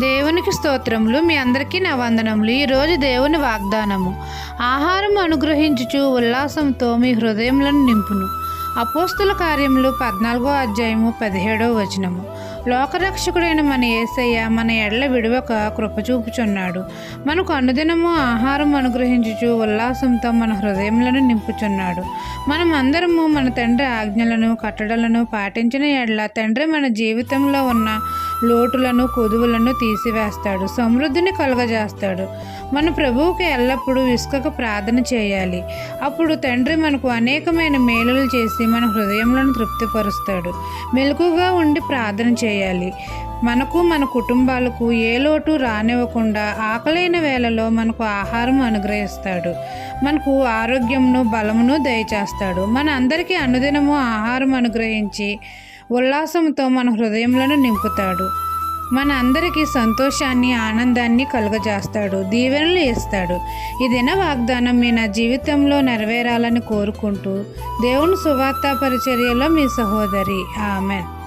దేవునికి స్తోత్రములు మీ అందరికీ నా వందనములు. ఈరోజు దేవుని వాగ్దానము. ఆహారం అనుగ్రహించుచు ఉల్లాసంతో మీ హృదయములను నింపును. అపోస్తుల కార్యములు పద్నాలుగో అధ్యాయము పదిహేడో వచనము. లోకరక్షకుడైన మన యేసయ్య మన ఎడల విడవక కృపచూపుచున్నాడు. మనకు అనుదినము ఆహారం అనుగ్రహించుచు ఉల్లాసంతో మన హృదయములను నింపుచున్నాడు. మనం అందరము మన తండ్రి ఆజ్ఞలను కట్టడలను పాటించిన ఎడల తండ్రి మన జీవితంలో ఉన్న లోటులను కొదువులను తీసివేస్తాడు. సమృద్ధిని కలుగజేస్తాడు. మన ప్రభువుకి ఎల్లప్పుడూ ఇసుకకు ప్రార్థన చేయాలి. అప్పుడు తండ్రి మనకు అనేకమైన మేలులు చేసి మన హృదయంలో తృప్తిపరుస్తాడు. మెలకుగా ఉండి ప్రార్థన చేయాలి. మనకు మన కుటుంబాలకు ఏ లోటు రానివ్వకుండా ఆకలైన వేళలో మనకు ఆహారం అనుగ్రహిస్తాడు. మనకు ఆరోగ్యమును బలమును దయచేస్తాడు. మన అందరికీ అనుదినము ఆహారం అనుగ్రహించి ఉల్లాసంతో మన హృదయములను నింపుతాడు. మన అందరికీ సంతోషాన్ని ఆనందాన్ని కలుగజేస్తాడు. దీవెనలు ఇస్తాడు. ఈ దిన వాగ్దానం మీ నా జీవితంలో నెరవేరాలని కోరుకుంటూ దేవుని సువార్త పరిచర్యలో మీ సహోదరి. ఆమెన్.